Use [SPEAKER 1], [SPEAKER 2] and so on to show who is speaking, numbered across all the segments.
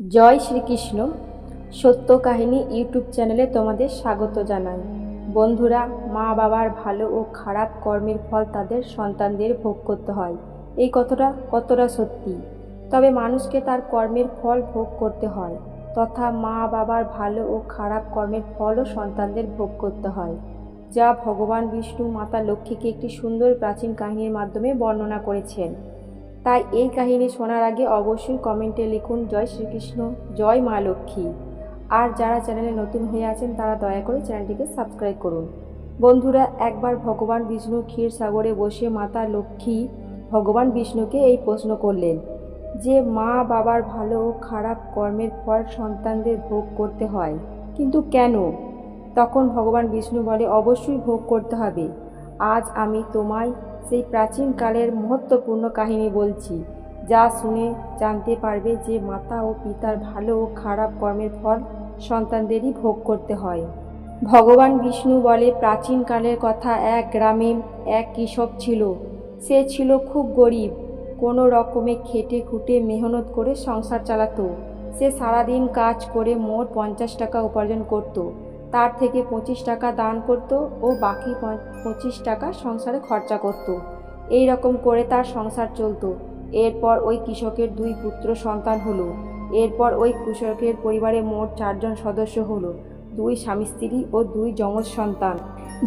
[SPEAKER 1] জয় শ্রীকৃষ্ণ। সত্য কাহিনী ইউটিউব চ্যানেলে তোমাদের স্বাগত জানাই। বন্ধুরা মা বাবার ভালো ও খারাপ কর্মের ফল তাদের সন্তানদের ভোগ করতে হয়। এই কথাটা কতটা সত্যি? তবে মানুষকে তার কর্মের ফল ভোগ করতে হয়, তথা মা বাবার ভালো ও খারাপ কর্মের ফলও সন্তানদের ভোগ করতে হয়, যা ভগবান বিষ্ণু মাতা লক্ষ্মীকে একটি সুন্দর প্রাচীন কাহিনীর মাধ্যমে বর্ণনা করেছেন। তাই এই কাহিনী শোনার আগে অবশ্যই কমেন্টে লিখুন, জয় শ্রীকৃষ্ণ, জয় মা লক্ষ্মী। আর যারা চ্যানেলে নতুন হয়ে আছেন, তারা দয়া করে চ্যানেলটিকে সাবস্ক্রাইব করুন। বন্ধুরা, একবার ভগবান বিষ্ণু ক্ষীর সাগরে বসে মাতা লক্ষ্মী ভগবান বিষ্ণুকে এই প্রশ্ন করলেন, যে মা বাবার ভালো ও খারাপ কর্মের ফল সন্তানদের ভোগ করতে হয়, কিন্তু কেন? তখন ভগবান বিষ্ণু বলে, অবশ্যই ভোগ করতে হবে। আজ আমি তোমায় সেই প্রাচীনকালের মহত্বপূর্ণ কাহিনী বলছি, যা শুনে জানতে পারবে যে মাতা ও পিতার ভালো ও খারাপ কর্মের ফল সন্তানদেরই ভোগ করতে হয়। ভগবান বিষ্ণু বলে প্রাচীনকালের কথা এক গ্রামে এক কৃষক ছিল। সে ছিল খুব গরিব, কোনো রকমে খেটে খুঁটে মেহনত করে সংসার চালাতো। সে সারাদিন কাজ করে মোট পঞ্চাশ টাকা উপার্জন করত। তার থেকে পঁচিশ টাকা দান করত ও বাকি পঁচিশ টাকা সংসারে খরচা করত। এই রকম করে তার সংসার চলতো। এরপর ওই কৃষকের দুই পুত্র সন্তান হলো। এরপর ওই কৃষকের পরিবারে মোট চারজন সদস্য হলো। দুই স্বামী স্ত্রী ও দুই যমজ সন্তান।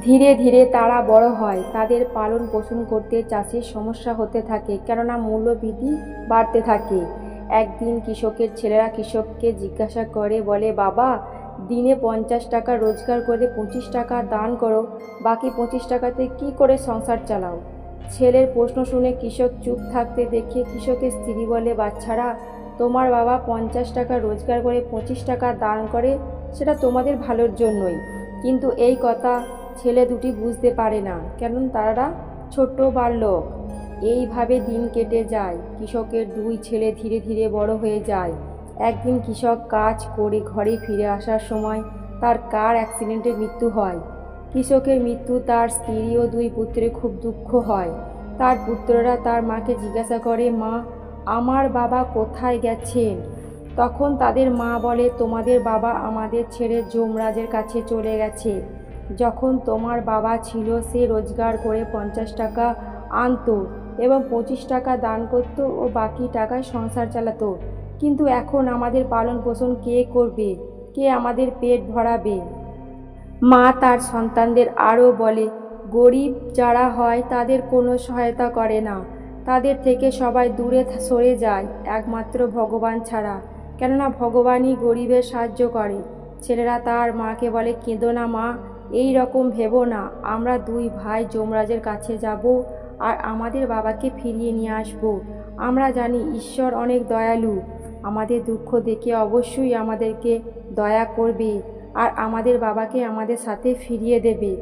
[SPEAKER 1] ধীরে ধীরে তারা বড় হয়। তাদের পালন পোষণ করতে চাষির সমস্যা হতে থাকে, কেননা মূল্যবৃদ্ধি বাড়তে থাকে। একদিন কৃষকের ছেলেরা কৃষককে জিজ্ঞাসা করে, বলে, বাবা দিনে পঞ্চাশ টাকা রোজগার করে পঁচিশ টাকা দান করো, বাকি পঁচিশ টাকাতে কি করে সংসার চালাও? ছেলের প্রশ্ন শুনে কৃষক চুপ থাকতে দেখে কৃষকের স্ত্রী বলে, বাচ্চারা, তোমার বাবা পঞ্চাশ টাকা রোজগার করে পঁচিশ টাকা দান করে, সেটা তোমাদের ভালোর জন্যই। কিন্তু এই কথা ছেলে দুটি বুঝতে পারে না কেন তারা ছোট্ট বালক। এইভাবে দিন কেটে যায়, কৃষকের দুই ছেলে ধীরে ধীরে বড় হয়ে যায়। একদিন কৃষক কাজ করে ঘরে ফিরে আসার সময় তার কার অ্যাক্সিডেন্টে মৃত্যু হয়? কৃষকের মৃত্যু তার স্ত্রী ও দুই পুত্রের খুব দুঃখ হয়। তার পুত্ররা তার মাকে জিজ্ঞাসা করে, মা, আমার বাবা কোথায় গেছেন? তখন তাদের মা বলে, তোমাদের বাবা আমাদের ছেড়ে যমরাজের কাছে চলে গেছে। যখন তোমার বাবা ছিল, সে রোজগার করে পঞ্চাশ টাকা আনতো এবং পঁচিশ টাকা দান করতো ও বাকি টাকায় সংসার চালাতো। কিন্তু এখন আমাদের পালন পোষণ কে করবে? কে আমাদের পেট ভরাবে? মা তার সন্তানদের আরও বলে, গরিব যারা হয় তাদের কোনো সহায়তা করে না। তাদের থেকে সবাই দূরে সরে যায়, একমাত্র ভগবান ছাড়া। কেননা ভগবানই গরিবের সাহায্য করে। ছেলেরা তার মাকে বলে, কেঁদো না মা, এই রকম ভেবো না। আমরা দুই ভাই যমরাজের কাছে যাব আর আমাদের বাবাকে ফিরিয়ে নিয়ে আসব। আমরা জানি ঈশ্বর অনেক দয়ালু। আমাদের দুঃখ দেখে অবশ্যই আমাদেরকে দয়া করবে আর আমাদের বাবাকে আমাদের সাথে ফিরিয়ে দেবে।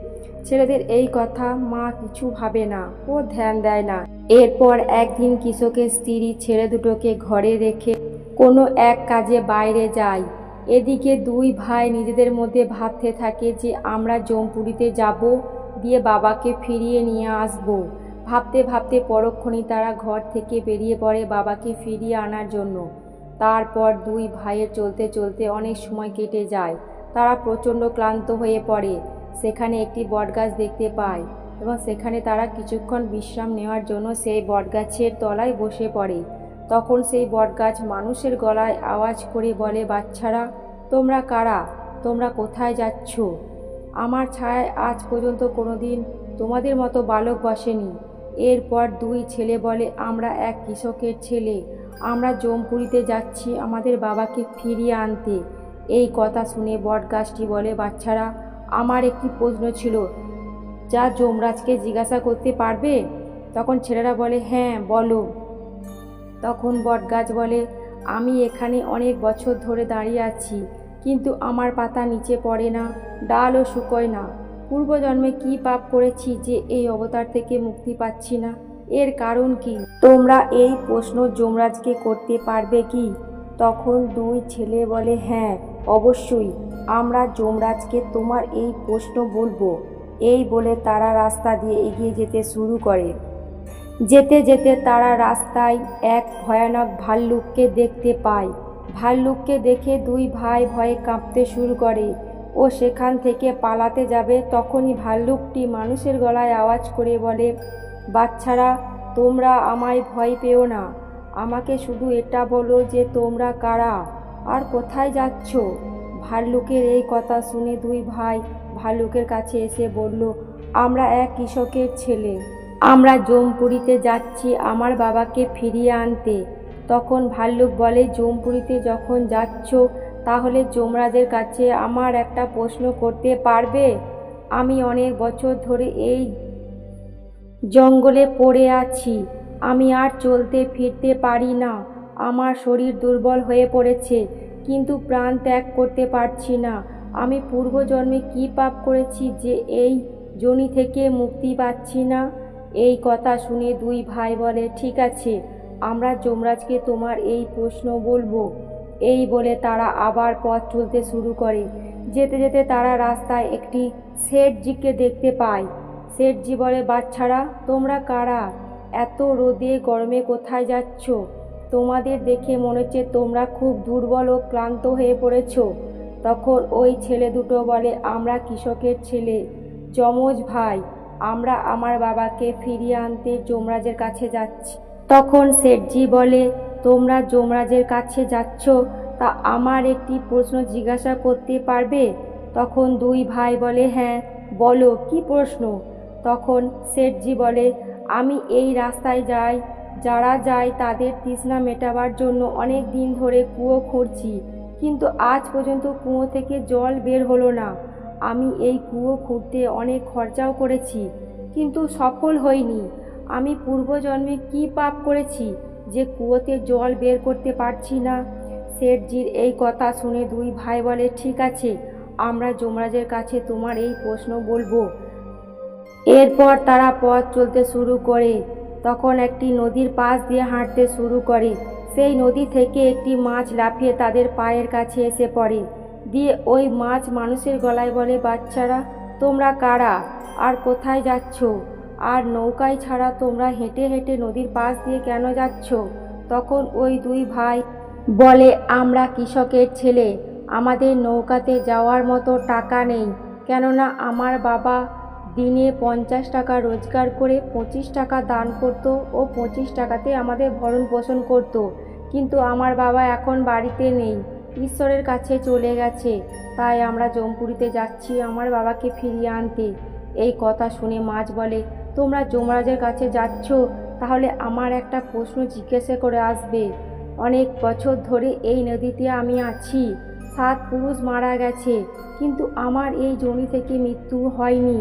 [SPEAKER 1] ছেলেদের এই কথা মা কিছু ভাবে না ও ধ্যান দেয় না। এরপর একদিন কৃষকের স্ত্রী ছেলে দুটোকে ঘরে রেখে কোনো এক কাজে বাইরে যায়। এদিকে দুই ভাই নিজেদের মধ্যে ভাবতে থাকে যে আমরা জমপুরিতে যাব দিয়ে বাবাকে ফিরিয়ে নিয়ে আসব। ভাবতে ভাবতে পরক্ষণই তারা ঘর থেকে বেরিয়ে পড়ে বাবাকে ফিরিয়ে আনার জন্য। তারপর দুই ভাইয়ের চলতে চলতে অনেক সময় কেটে যায়। তারা প্রচণ্ড ক্লান্ত হয়ে পড়ে। সেখানে একটি বটগাছ দেখতে পায় এবং সেখানে তারা কিছুক্ষণ বিশ্রাম নেওয়ার জন্য সেই বটগাছের তলায় বসে পড়ে। তখন সেই বটগাছ মানুষের গলায় আওয়াজ করে বলে, বাচ্চারা, তোমরা কারা? তোমরা কোথায় যাচ্ছ? আমার ছায়ায় আজ পর্যন্ত কোনোদিন তোমাদের মতো বালক বসেনি। এরপর দুই ছেলে বলে, আমরা এক কৃষকের ছেলে। আমরা জমপুরিতে যাচ্ছি আমাদের বাবাকে ফিরিয়ে আনতে। এই কথা শুনে বটগাছটি বলে, বাচ্চারা, আমার একটি প্রশ্ন ছিল, যা যমরাজকে জিজ্ঞাসা করতে পারবে? তখন ছেলেরা বলে হ্যাঁ বলো। তখন বটগাছ বলে, আমি এখানে অনেক বছর ধরে দাঁড়িয়ে আছি, কিন্তু আমার পাতা নিচে পড়ে না ডালও শুকোয় না। পূর্বজন্মে কি পাপ করেছি যে এই অবতার থেকে মুক্তি পাচ্ছি না? এর কারণ কি? তোমরা এই প্রশ্ন যমরাজকে করতে পারবে কি? তখন দুই ছেলে বলে হ্যাঁ অবশ্যই। আমরা যমরাজকে তোমার এই প্রশ্ন বলব। এই বলে তারা রাস্তা দিয়ে এগিয়ে যেতে শুরু করে। যেতে যেতে তারা রাস্তায় এক ভয়ানক ভাল্লুককে দেখতে পায়। ভাল্লুককে দেখে দুই ভাই ভয়ে কাঁপতে শুরু করে। ও সেখান থেকে পালাতে যাবে, তখনই ভাল্লুকটি মানুষের গলায় আওয়াজ করে বলে বাচ্চারা, তোমরা আমায় ভয় পেও না। আমাকে শুধু এটা বলো যে তোমরা কারা? আর কোথায় যাচ্ছ? ভাল্লুকের এই কথা শুনে দুই ভাই ভাল্লুকের কাছে এসে বলল, আমরা এক কৃষকের ছেলে। আমরা জমপুরিতে যাচ্ছি আমার বাবাকে ফিরিয়ে আনতে। তখন ভাল্লুক বলে জমপুরিতে যখন যাচ্ছ, তাহলে যমরাজের কাছে আমার একটা প্রশ্ন করতে পারবে? আমি অনেক বছর ধরে এই জঙ্গলে পড়ে আছি। আমি আর চলতে ফিরতে পারি না। আমার শরীর দুর্বল হয়ে পড়েছে, কিন্তু প্রাণ ত্যাগ করতে পারছি না। আমি পূর্বজন্মে কী পাপ করেছি যে এই জনি থেকে মুক্তি পাচ্ছি না? এই কথা শুনে দুই ভাই বলে, ঠিক আছে, আমরা যমরাজকে তোমার এই প্রশ্ন বলব। এই বলে তারা আবার পথ চলতে শুরু করে। যেতে যেতে তারা রাস্তায় একটি শেঠজিকে দেখতে পায়। শেঠজি বলে বাচ্চারা, তোমরা কারা? এত রোদে গরমে কোথায় যাচ্ছ? তোমাদের দেখে মনে হচ্ছে তোমরা খুব দুর্বল ও ক্লান্ত হয়ে পড়েছো। তখন ওই ছেলে দুটো বলে, আমরা কৃষকের ছেলে। যমজ ভাই, আমরা আমার বাবাকে ফিরিয়ে আনতে যমরাজের কাছে যাচ্ছি। তখন শেঠজি বলে, তোমরা যমরাজের কাছে যাচ্ছ? তা আমার একটি প্রশ্ন জিজ্ঞাসা করতে পারবে? তখন দুই ভাই বলে হ্যাঁ বলো, কি প্রশ্ন? তখন শেঠজি বলে, আমি এই রাস্তায় যাই। যারা যায় তাদের তৃষ্ণা মেটাবার জন্য অনেক দিন ধরে কুয়ো খুঁড়ছি। কিন্তু আজ পর্যন্ত কুয়ো থেকে জল বের হলো না। আমি এই কুয়ো খুঁড়তে অনেক খরচাও করেছি, কিন্তু সফল হইনি। আমি পূর্বজন্মে কি পাপ করেছি যে কুয়োতে জল বের করতে পারছি না? শেঠজির এই কথা শুনে দুই ভাই বলে, ঠিক আছে, আমরা যমরাজের কাছে তোমার এই প্রশ্ন বলব। এরপর তারা পথ চলতে শুরু করে। তখন একটি নদীর পাশ দিয়ে হাঁটতে শুরু করে। সেই নদী থেকে একটি মাছ লাফিয়ে তাদের পায়ের কাছে এসে পড়ে। দিয়ে ওই মাছ মানুষের গলায় বলে, বাচ্চারা, তোমরা কারা? আর কোথায় যাচ্ছ? আর নৌকায় ছাড়া তোমরা হেঁটে হেঁটে নদীর পাশ দিয়ে কেন যাচ্ছ? তখন ওই দুই ভাই বলে, আমরা কৃষকের ছেলে। আমাদের নৌকাতে যাওয়ার মতো টাকা নেই। কেননা আমার বাবা দিনে পঞ্চাশ টাকা রোজগার করে পঁচিশ টাকা দান করত ও পঁচিশ টাকাতে আমাদের ভরণ পোষণ করত। কিন্তু আমার বাবা এখন বাড়িতে নেই, ঈশ্বরের কাছে চলে গেছে। তাই আমরা জমপুরিতে যাচ্ছি আমার বাবাকে ফিরিয়ে আনতে। এই কথা শুনে মাছ বলে, তোমরা যমরাজের কাছে যাচ্ছ? তাহলে আমার একটা প্রশ্ন জিজ্ঞাসা করে আসবে। অনেক বছর ধরে এই নদীতে আমি আছি, সাত পুরুষ মারা গেছে, কিন্তু আমার এই জমি থেকে মৃত্যু হয়নি।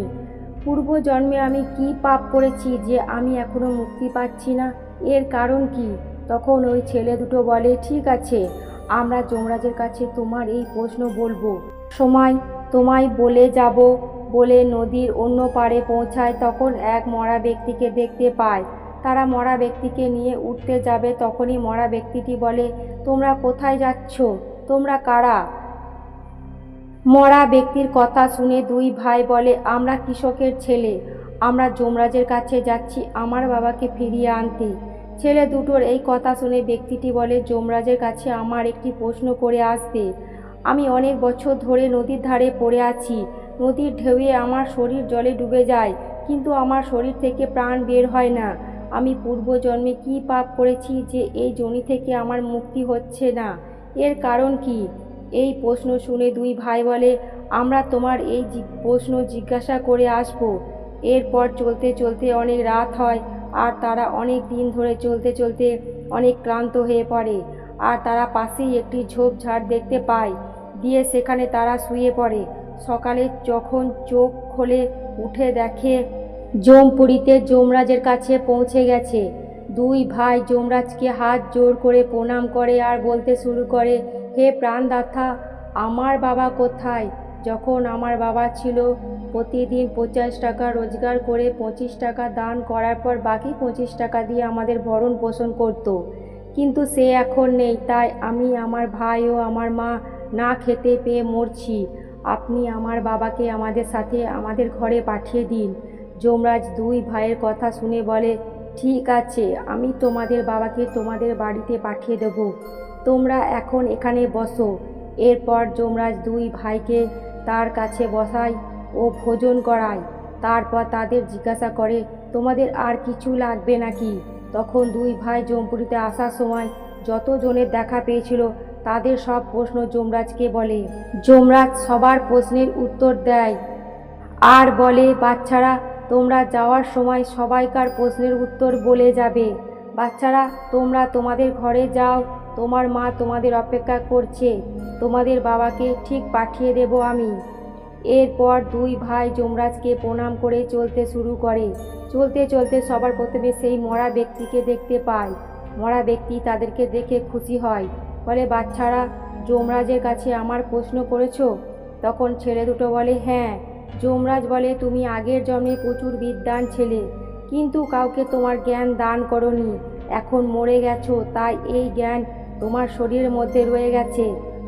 [SPEAKER 1] পূর্বজন্মে আমি কি পাপ করেছি যে আমি এখনও মুক্তি পাচ্ছি না? এর কারণ কি? তখন ওই ছেলে দুটো বলে, ঠিক আছে, আমরা যমরাজের কাছে তোমার এই প্রশ্ন বলব। সময়, তোমায় বলে যাব। বলে নদীর অন্য পাড়ে পৌঁছায়। তখন এক মরা ব্যক্তিকে দেখতে পায়। তারা মরা ব্যক্তিকে নিয়ে উঠতে যাবে। তখনই মরা ব্যক্তিটি বলে, তোমরা কোথায় যাচ্ছ? তোমরা কারা? মরা ব্যক্তির কথা শুনে দুই ভাই বলে, আমরা কৃষকের ছেলে, আমরা যমরাজের কাছে যাচ্ছি, আমার বাবাকে ফিরিয়ে আনতে। ছেলে দুটোর এই কথা শুনে ব্যক্তিটি বলে, যমরাজের কাছে আমার একটি প্রশ্ন করে আসবে। আমি অনেক বছর ধরে নদীর ধারে পড়ে আছি। নদীর ঢেউয়ে আমার শরীর জলে ডুবে যায়, কিন্তু আমার শরীর থেকে প্রাণ বের হয় না। আমি পূর্বজন্মে কি পাপ করেছি যে এই জনি থেকে আমার মুক্তি হচ্ছে না? এর কারণ কি? এই প্রশ্ন শুনে দুই ভাই বলে, আমরা তোমার এই প্রশ্ন জিজ্ঞাসা করে আসব। এরপর চলতে চলতে অনেক রাত হয়, আর তারা অনেক দিন ধরে চলতে চলতে অনেক ক্লান্ত হয়ে পড়ে, আর তারা পাশেই একটি ঝোপঝাড় দেখতে পায়। দিয়ে সেখানে তারা শুয়ে পড়ে। সকালে যখন চোখ খোলে, উঠে দেখে জমপুরিতে যমরাজের কাছে পৌঁছে গেছে। দুই ভাই যমরাজকে হাত জোর করে প্রণাম করে আর বলতে শুরু করে হে প্রাণদাতা, আমার বাবা কোথায়? যখন আমার বাবা ছিল, প্রতিদিন পঞ্চাশ টাকা রোজগার করে পঁচিশ টাকা দান করার পর বাকি পঁচিশ টাকা দিয়ে আমাদের ভরণ পোষণ করত। কিন্তু সে এখন নেই, তাই আমি আমার ভাই ও আমার মা না খেতে পেয়ে মরছি। আপনি আমার বাবাকে আমাদের সাথে আমাদের ঘরে পাঠিয়ে দিন। যমরাজ দুই ভাইয়ের কথা শুনে বলে, ঠিক আছে, আমি তোমাদের বাবাকে তোমাদের বাড়িতে পাঠিয়ে দেবো। তোমরা এখন এখানে বসো। এরপর যমরাজ দুই ভাইকে তার কাছে বসায় ও ভোজন করায়। তারপর তাদের জিজ্ঞাসা করে, তোমাদের আর কিছু লাগবে নাকি? তখন দুই ভাই জমপুরিতে আসার সময় যত জনের দেখা পেয়েছিল, তাদের সব প্রশ্ন যমরাজকে বলে। যমরাজ সবার প্রশ্নের উত্তর দেয়। আর বলে, বাচ্চারা, তোমরা যাওয়ার সময় সবাইকার প্রশ্নের উত্তর বলে যাবে। বাচ্চারা, তোমরা তোমাদের ঘরে যাও তোমার মা তোমাদের অপেক্ষা করছে। তোমাদের বাবাকে ঠিক পাঠিয়ে দেব আমি। এরপর দুই ভাই যমরাজকে প্রণাম করে চলতে শুরু করে। চলতে চলতে সবার প্রথমে সেই মরা ব্যক্তিকে দেখতে পায়। মরা ব্যক্তি তাদেরকে দেখে খুশি হয়। বলে, বাচ্চারা, যমরাজের কাছে আমার প্রশ্ন করেছ? তখন ছেলে দুটো বলে হ্যাঁ যমরাজ বলে, তুমি আগের জন্মে প্রচুর বিদ্বান ছেলে, কিন্তু কাউকে তোমার জ্ঞান দান করনি। এখন মরে গেছো, তাই এই জ্ঞান তোমার শরীরের মধ্যে রয়ে গেছে।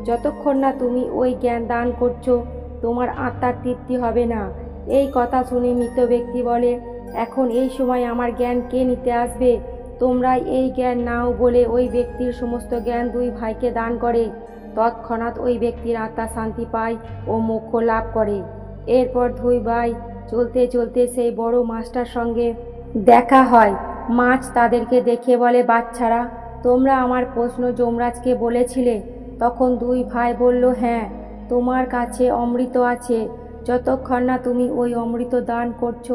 [SPEAKER 1] যতক্ষণ না তুমি ওই জ্ঞান দান করছ, তোমার আত্মার তৃপ্তি হবে না। এই কথা শুনে মৃত ব্যক্তি বলে, এখন এই সময় আমার জ্ঞান কে নিতে আসবে? তোমরাই এই জ্ঞান নাও বলে ওই ব্যক্তির সমস্ত জ্ঞান দুই ভাইকে দান করে। তৎক্ষণাৎ ওই ব্যক্তির আত্মা শান্তি পায় ও মোক্ষ লাভ করে। এরপর দুই ভাই চলতে চলতে সেই বড় মাছটার সঙ্গে দেখা হয়। মাছ তাদেরকে দেখে বলে, বাচ্চারা তোমরা আমার প্রশ্ন যমরাজকে বলেছিলে। তখন দুই ভাই বলল হ্যাঁ তোমার কাছে অমৃত আছে। যতক্ষণ না তুমি ওই অমৃত দান করছ,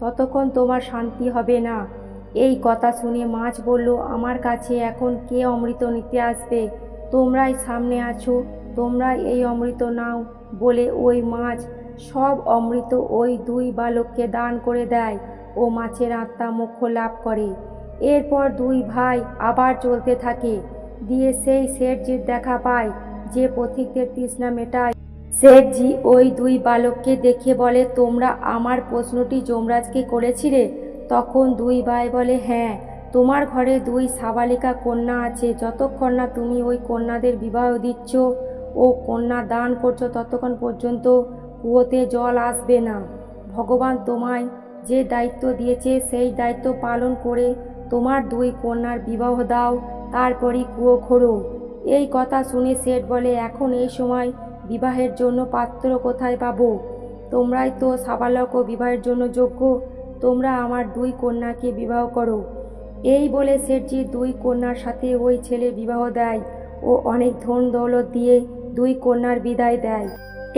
[SPEAKER 1] ততক্ষণ তোমার শান্তি হবে না। এই কথা শুনে মাছ বলল, আমার কাছে এখন কে অমৃত নিতে আসবে? তোমরাই সামনে আছো তোমরা এই অমৃত নাও বলে ওই মাছ সব অমৃত ওই দুই বালককে দান করে দেয় ও মাছের আত্মা মোক্ষ লাভ করে। এরপর দুই ভাই আবার চলতে থাকে। দিয়ে সেই শেঠজির দেখা পায় যে পথিকদের তৃষ্ণা মেটায়। শেঠজি ওই দুই বালককে দেখে বলে, তোমরা আমার প্রশ্নটি যমরাজকে করেছিলে তখন দুই ভাই বলে হ্যাঁ তোমার ঘরে দুই সাবালিকা কন্যা আছে। যতক্ষণ না তুমি ওই কন্যাদের বিবাহ দিচ্ছ, ও কন্যা দান করছ ততক্ষণ পর্যন্ত কুয়োতে জল আসবে না। ভগবান তোমায় যে দায়িত্ব দিয়েছে, সেই দায়িত্ব পালন করে তোমার দুই কন্যার বিবাহ দাও, তারপরই কুয়ো খোড়ো। এই কথা শুনে শেঠ বলে, এখন এই সময় বিবাহের জন্য পাত্র কোথায় পাবো? তোমরাই তো সাবালক ও বিবাহের জন্য যোগ্য। তোমরা আমার দুই কন্যাকে বিবাহ করো। এই বলে শেঠজি দুই কন্যার সাথে ওই ছেলে বিবাহ দেয় ও অনেক ধন দৌলত দিয়ে দুই কন্যার বিদায় দেয়।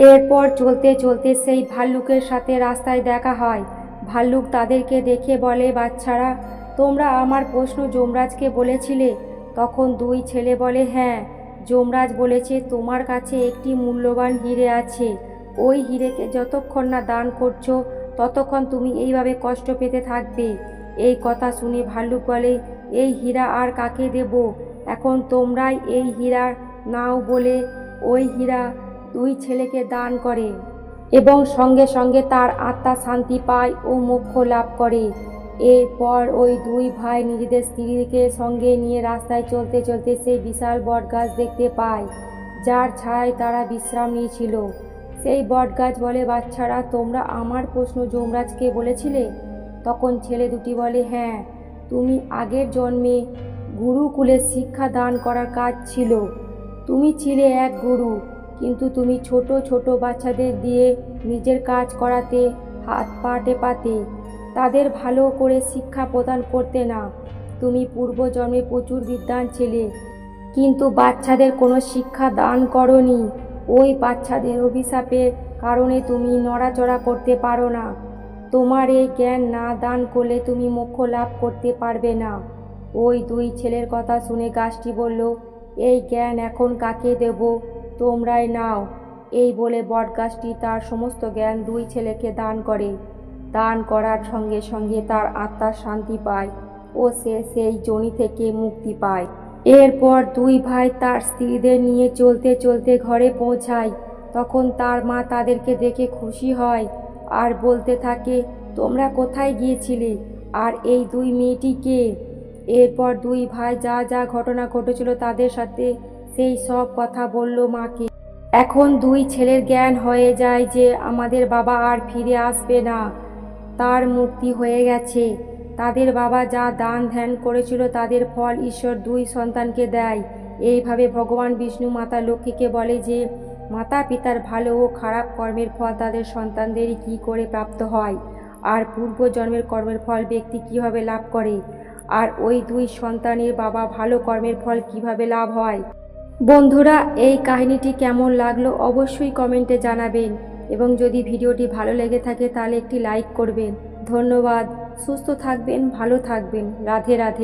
[SPEAKER 1] এরপর চলতে চলতে সেই ভাল্লুকের সাথে রাস্তায় দেখা হয়। ভাল্লুক তাদেরকে দেখে বলে, বাচ্চারা তোমরা আমার প্রশ্ন যমরাজকে বলেছিলে? তখন দুই ছেলে বলে হ্যাঁ যমরাজ বলেছে তোমার কাছে একটি মূল্যবান হিরে আছে। ওই হিরেকে যতক্ষণ না দান করছ, ততক্ষণ তুমি এইভাবে কষ্ট পেতে থাকবে। এই কথা শুনে ভাল্লুক বলে, এই হীরা আর কাকে দেব? এখন তোমরাই এই হীরা নাও বলে ওই হীরা দুই ছেলেকে দান করে এবং সঙ্গে সঙ্গে তার আত্মা শান্তি পায় ও মোক্ষ লাভ করে। এরপর ওই দুই ভাই নিজেদের স্ত্রীকে সঙ্গে নিয়ে রাস্তায় চলতে চলতে সেই বিশাল বটগাছ দেখতে পায়, যার ছায় তারা বিশ্রাম নিয়েছিল। সেই বটগাছ বলে, বাচ্চারা, তোমরা আমার প্রশ্ন যমরাজকে বলেছিলে? তখন ছেলে দুটি বলে হ্যাঁ তুমি আগের জন্মে গুরুকুলে শিক্ষা দান করার কাজ ছিল। তুমি ছিলে এক গুরু, কিন্তু তুমি ছোট ছোট বাচ্চাদের দিয়ে নিজের কাজ করাতে হাত পা টেপাতে। তাদের ভালো করে শিক্ষা প্রদান করতে না। তুমি পূর্বজন্মে প্রচুর বিদ্যান ছিলে, কিন্তু বাচ্চাদের কোনো শিক্ষা দান করনি। ওই বাচ্চাদের অভিশাপের কারণে তুমি নড়াচড়া করতে পারো না। তোমার এই জ্ঞান না দান করলে তুমি মোক্ষ লাভ করতে পারবে না। ওই দুই ছেলের কথা শুনে গাছটি বলল, এই জ্ঞান এখন কাকে দেব? তোমরাই নাও। এই বলে বটগাছটি তার সমস্ত জ্ঞান দুই ছেলেকে দান করে। দান করার সঙ্গে সঙ্গে তার আত্মার শান্তি পায় ও সে সেই জনি থেকে মুক্তি পায়। এরপর দুই ভাই তার স্ত্রীদের নিয়ে চলতে চলতে ঘরে পৌঁছায়। তখন তার মা তাদেরকে দেখে খুশি হয় আর বলতে থাকে, তোমরা কোথায় গিয়েছিলে? আর এই দুই মেয়েটিকে এরপর দুই ভাই যা যা ঘটনা ঘটেছিল তাদের সাথে সেই সব কথা বলল মাকে। এখন দুই ছেলের জ্ঞান হয়ে যায় যে আমাদের বাবা আর ফিরে আসবে না। তার মুক্তি হয়ে গেছে। তাদের বাবা যা দান ধ্যান করেছিল, তাদের ফল ঈশ্বর দুই সন্তানকে দেয়। এইভাবে ভগবান বিষ্ণু মাতা লক্ষ্মীকে বলে যে, মাতা পিতার ভালো ও খারাপ কর্মের ফল তাদের সন্তানদেরই কী করে প্রাপ্ত হয়? আর পূর্বজন্মের কর্মের ফল ব্যক্তি কীভাবে লাভ করে? আর ওই দুই সন্তানের বাবা ভালো কর্মের ফল কীভাবে লাভ হয়? বন্ধুরা, এই কাহিনীটি কেমন লাগল অবশ্যই কমেন্টে জানাবেন। এবং যদি ভিডিওটি ভালো লেগে থাকে তাহলে একটি লাইক করবেন। ধন্যবাদ। সুস্থ থাকবেন, ভালো থাকবেন। রাধে রাধে।